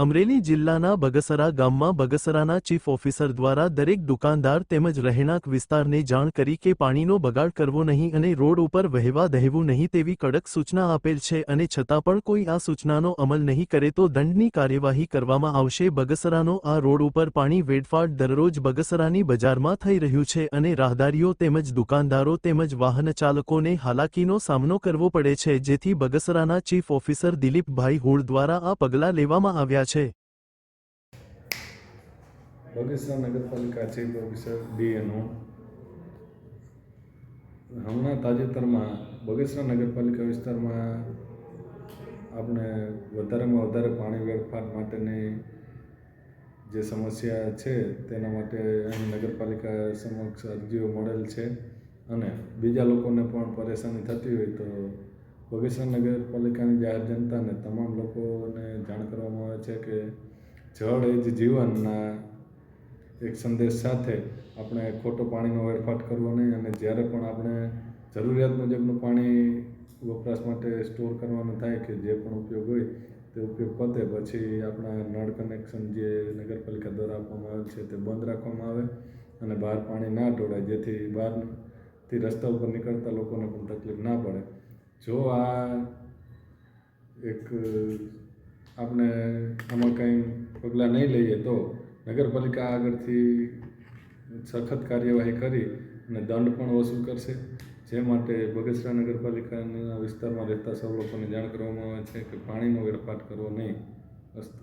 અમરેલી જિલ્લાના બગસરા ગામમાં બગસરાના chief officer દ્વારા દરેક દુકાનદાર તેમજ રહેણાંક વિસ્તારને જાણ કરી કે પાણીનો બગાડ કરવો નહીં અને રોડ ઉપર વહેવા દહેવું નહીં તેવી કડક સૂચના આપેલ છે અને છતાં પણ કોઈ આ સૂચનાનો અમલ નહીં કરે તો દંડની કાર્યવાહી કરવામાં આવશે. બગસરાનો આ રોડ ઉપર પાણી વેડફાટ દરરોજ બગસરાની બજારમાં થઈ રહ્યું છે અને રાહદારીઓ તેમજ દુકાનદારો તેમજ વાહન ચાલકોને હાલાકીનો સામનો કરવો પડે છે. જેથી બગસરાના ચીફ ઓફિસર દિલીપભાઈ હોળ દ્વારા આ પગલાં લેવામાં આવ્યા છે બગસરા નગરપાલિકા છે ઓફિસર ડીએનઓ. હમણાં તાજેતરમાં બગસરા નગરપાલિકા વિસ્તારમાં આપણે વધારેમાં વધારે પાણી વેડફાટ માટેની જે સમસ્યા છે, તેના માટે અહીં નગરપાલિકા સમક્ષ અરજીઓ મળેલ છે. અને બીજા લોકોને પણ પરેશાની થતી હોય તો બગસરા નગરપાલિકાની જાહેર જનતાને તમામ લોકોને જાણ કરવામાં આવે છે કે જળ એ જ જીવનના એક સંદેશ સાથે આપણે ખોટો પાણીનો વેડફાટ કરવો નહીં અને જ્યારે પણ આપણે જરૂરિયાત મુજબનું પાણી વપરાશ માટે સ્ટોર કરવાનું થાય કે જે પણ ઉપયોગ હોય તે ઉપયોગ પતે, પછી આપણા નળ કનેક્શન જે નગરપાલિકા દ્વારા આપવામાં આવે છે તે બંધ રાખવામાં આવે અને બહાર પાણી ના ઢોળાય, જેથી બહારથી રસ્તા ઉપર નીકળતા લોકોને પણ તકલીફ ના પડે. જો આ એક આપણે આમાં કંઈ પગલાં નહીં લઈએ તો નગરપાલિકા આગળથી સખત કાર્યવાહી કરી અને દંડ પણ વસૂલ કરશે. જે માટે બગસરા નગરપાલિકાના વિસ્તારમાં રહેતા સૌ લોકોને જાણ કરવામાં આવે છે કે પાણીનો વેડફાટ કરવો નહીં. અસ્તુ